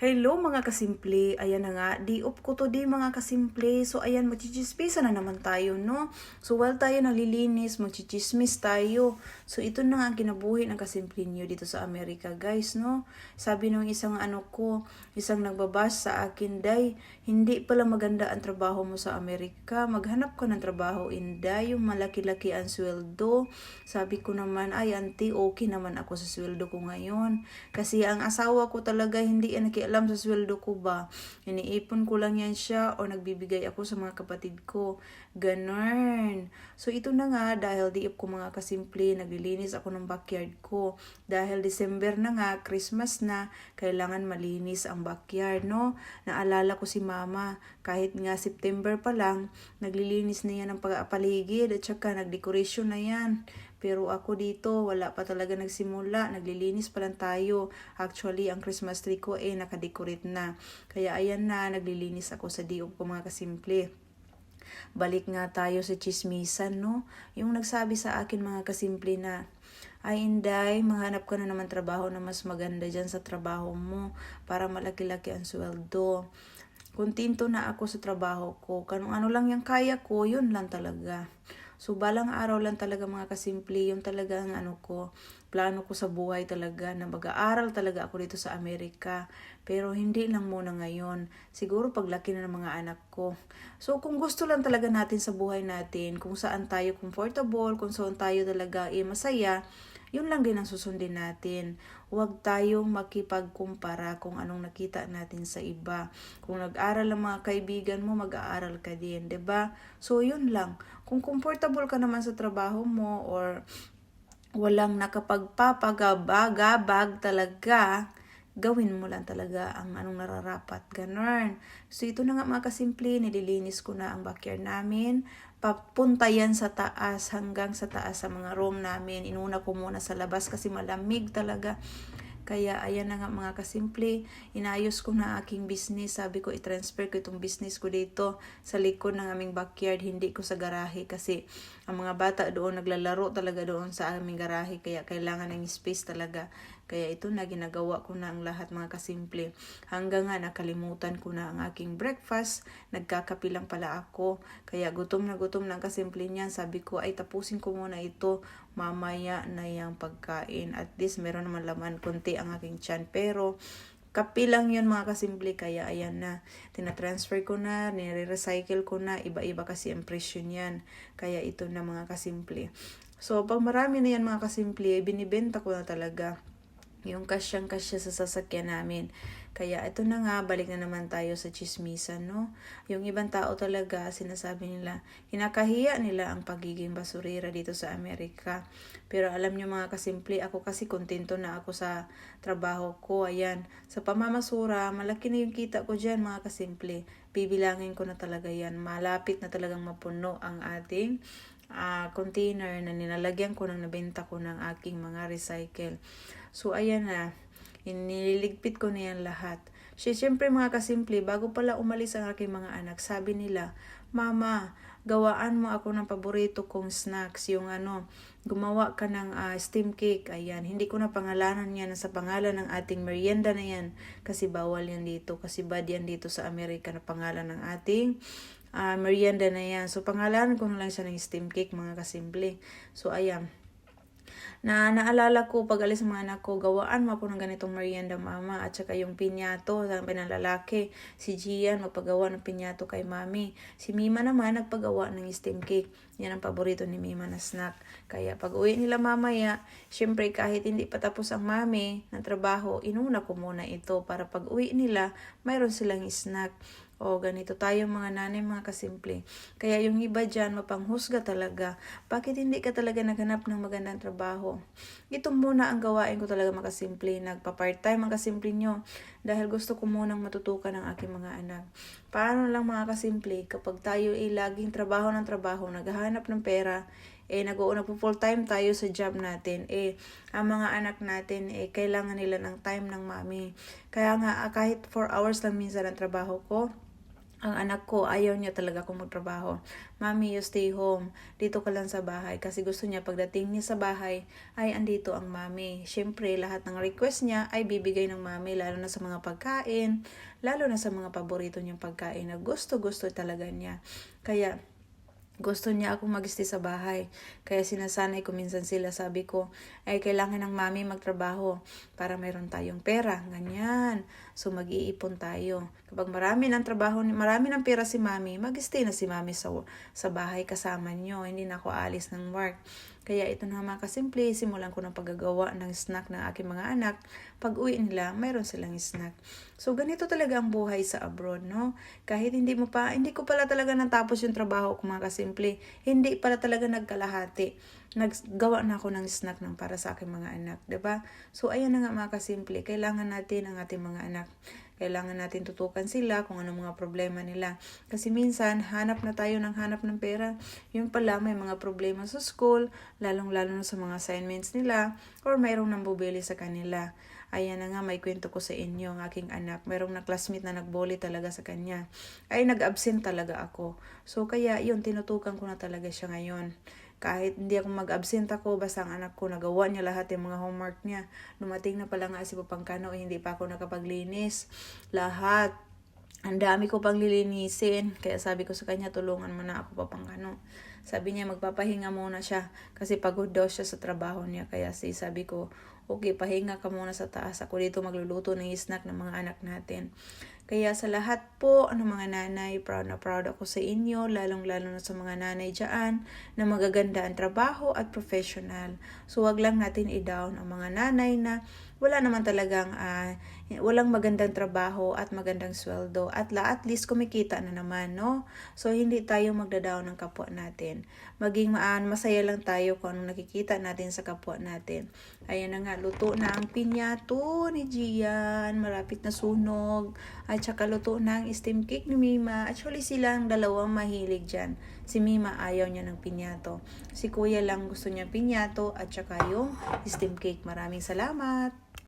Hello mga kasimple, ayan na nga, di up ko to di mga kasimple. So ayan, magchichismisa na naman tayo, no? So while tayo naglilinis, magchichismis tayo. So ito na nga kinabuhi ng kasimple niyo dito sa Amerika, guys, no? Sabi nung isang ano ko, isang nagbabas sa akin, Day, hindi pala maganda ang trabaho mo sa Amerika. Maghanap ka ng trabaho, Inday, yung malaki-laki ang sweldo. Sabi ko naman, ay auntie, okay naman ako sa sweldo ko ngayon. Kasi ang asawa ko talaga hindi yan nakialam sa sweldo ko ba. Iniipon ko lang yan siya o nagbibigay ako sa mga kapatid ko. Ganon. So ito na nga dahil di ko mga kasimple, naglilinis ako ng backyard ko. Dahil December na nga, Christmas na, kailangan malinis ang backyard, no? Naalala ko si mama, kahit nga September pa lang, naglilinis na yan ng paligid at saka nagdekorasyon na yan. Pero ako dito, wala pa talaga nagsimula. Naglilinis pa lang tayo. Actually, ang Christmas tree ko eh nakadecorate na. Kaya ayan na, naglilinis ako sa diop ko mga kasimple. Balik nga tayo sa chismisan, no? Yung nagsabi sa akin mga kasimple na, ay Inday, mahanap ka na naman trabaho na mas maganda dyan sa trabaho mo para malaki-laki ang sweldo. Kontento na ako sa trabaho ko. Kanong ano lang yung kaya ko, yun lang talaga. So, balang araw lang talaga mga kasimple, yung talaga ang ano ko, plano ko sa buhay talaga na mag-aaral talaga ako dito sa Amerika. Pero hindi lang muna ngayon. Siguro paglaki na ng mga anak ko. So, kung gusto lang talaga natin sa buhay natin, kung saan tayo comfortable, kung saan tayo talaga eh, masaya, yun lang din ang susundin natin. Huwag tayong makipagkumpara kung anong nakita natin sa iba. Kung nag-aral ang mga kaibigan mo, mag-aaral ka din, 'di ba? So yun lang. Kung comfortable ka naman sa trabaho mo or walang nakapagpapagabagabag talaga, gawin mo lang talaga ang anong nararapat. Ganon. So, ito na nga mga kasimple, nililinis ko na ang backyard namin. Papunta yan sa taas, hanggang sa taas sa mga room namin. Inuna ko muna sa labas kasi malamig talaga. Kaya ayan na nga mga kasimple, inayos ko na aking business. Sabi ko i-transfer ko itong business ko dito sa likod ng aming backyard, hindi ko sa garahe kasi ang mga bata doon naglalaro talaga doon sa aming garahe kaya kailangan ng space talaga. Kaya ito na ginagawa ko na ang lahat mga kasimple. Hanggang nga nakalimutan ko na ang aking breakfast. Nagkakapilang pala ako. Kaya gutom na gutom na ang kasimple niyan. Sabi ko ay tapusin ko muna ito mamaya na yung pagkain. At least meron naman laman konti ang aking tiyan. Pero kapilang yun mga kasimple kaya ayan na tinatransfer ko na nire-recycle ko na iba-iba kasi ang presyo niyan kaya ito na mga kasimple so pag marami na yan mga kasimple binibenta ko na talaga yung kasyang kasya sa sasakyan namin. Kaya ito na nga, balik na naman tayo sa chismisan, no? Yung ibang tao talaga, sinasabi nila, kinakahiya nila ang pagiging basurera dito sa Amerika. Pero alam nyo mga kasimple, ako kasi kontento na ako sa trabaho ko. Ayan, sa pamamasura, malaki na yung kita ko dyan mga kasimple. Bibilangin ko na talaga yan. Malapit na talagang mapuno ang ating uh, container na nilalagyan ko ng nabenta ko ng aking mga recycle. So, ayan na. Iniligpit ko na yan lahat. Siya, siyempre mga kasimple, bago pala umalis ang aking mga anak, sabi nila, Mama, gawaan mo ako ng paborito kong snacks, yung ano, gumawa ka ng uh, steam cake, ayan, hindi ko na pangalanan yan sa pangalan ng ating merienda na yan, kasi bawal yan dito, kasi bad yan dito sa Amerika na pangalan ng ating uh, merienda na yan. So, pangalan ko lang siya ng steam cake, mga kasimple. So, ayan na naalala ko pag alis mga anak ko, gawaan mo ako ng ganitong merienda mama at saka yung pinyato, sabi ng lalaki, si Gian magpagawa ng pinyato kay mami. Si Mima naman nagpagawa ng steam cake. Yan ang paborito ni Mima na snack. Kaya pag uwi nila mamaya, syempre kahit hindi pa tapos ang mami ng trabaho, inuna ko muna ito para pag uwi nila, mayroon silang snack. O ganito tayo mga nanay, mga kasimple. Kaya yung iba dyan, mapanghusga talaga. Bakit hindi ka talaga naghanap ng magandang trabaho? Ito muna ang gawain ko talaga mga kasimple. Nagpa-part-time mga kasimple nyo. Dahil gusto ko munang matutukan ang aking mga anak. Paano lang mga kasimple, kapag tayo ay laging trabaho ng trabaho, naghahanap ng pera, eh nag-uuna po full time tayo sa job natin, eh ang mga anak natin, eh kailangan nila ng time ng mami. Kaya nga, kahit 4 hours lang minsan ang trabaho ko, ang anak ko, ayaw niya talaga akong magtrabaho. Mami, you stay home. Dito ka lang sa bahay. Kasi gusto niya pagdating niya sa bahay, ay andito ang mami. Siyempre, lahat ng request niya ay bibigay ng mami, lalo na sa mga pagkain, lalo na sa mga paborito niyang pagkain na gusto-gusto talaga niya. Kaya, gusto niya akong mag-stay sa bahay. Kaya sinasanay ko minsan sila, sabi ko, ay kailangan ng mami magtrabaho para mayroon tayong pera. Ganyan. So mag-iipon tayo. Kapag marami ng trabaho, marami ng pera si mami, mag-stay na si mami sa, sa bahay kasama niyo. Hindi na ako alis ng work. Kaya ito na mga kasimple, simulan ko ng paggagawa ng snack ng aking mga anak. Pag uwi nila, mayroon silang snack. So, ganito talaga ang buhay sa abroad, no? Kahit hindi mo pa, hindi ko pala talaga natapos yung trabaho ko mga kasimple. Hindi pala talaga nagkalahati. Naggawa na ako ng snack ng para sa aking mga anak, 'di ba? So, ayan na nga mga kasimple. Kailangan natin ang ating mga anak kailangan natin tutukan sila kung anong mga problema nila. Kasi minsan, hanap na tayo ng hanap ng pera. Yung pala, may mga problema sa school, lalong-lalo na sa mga assignments nila, or mayroong nambubili sa kanila. Ayan na nga, may kwento ko sa inyo, ang aking anak. Mayroong na classmate na nagbully talaga sa kanya. Ay, nag-absent talaga ako. So, kaya yun, tinutukan ko na talaga siya ngayon kahit hindi ako mag-absent ako, basta ang anak ko nagawa niya lahat yung mga homework niya. Dumating na pala nga si Papangkano, eh, hindi pa ako nakapaglinis. Lahat. Ang dami ko pang lilinisin. Kaya sabi ko sa kanya, tulungan mo na ako Papangkano. Sabi niya, magpapahinga muna siya. Kasi pagod daw siya sa trabaho niya. Kaya si sabi ko, okay, pahinga ka muna sa taas. Ako dito magluluto ng snack ng mga anak natin. Kaya sa lahat po, ano mga nanay, proud na proud ako sa inyo, lalong-lalo na sa mga nanay dyan, na magaganda ang trabaho at professional. So, wag lang natin i-down ang mga nanay na wala naman talagang, uh, walang magandang trabaho at magandang sweldo. At la, at least kumikita na naman, no? So, hindi tayo magda-down ng kapwa natin. Maging maan, masaya lang tayo kung anong nakikita natin sa kapwa natin. Ayan na nga, luto na ang pinyato ni Gian, marapit na sunog. At saka luto na ang steam cake ni Mima. Actually, silang dalawang mahilig dyan. Si Mima ayaw niya ng pinyato. Si Kuya lang gusto niya pinyato at saka yung steam cake. Maraming salamat!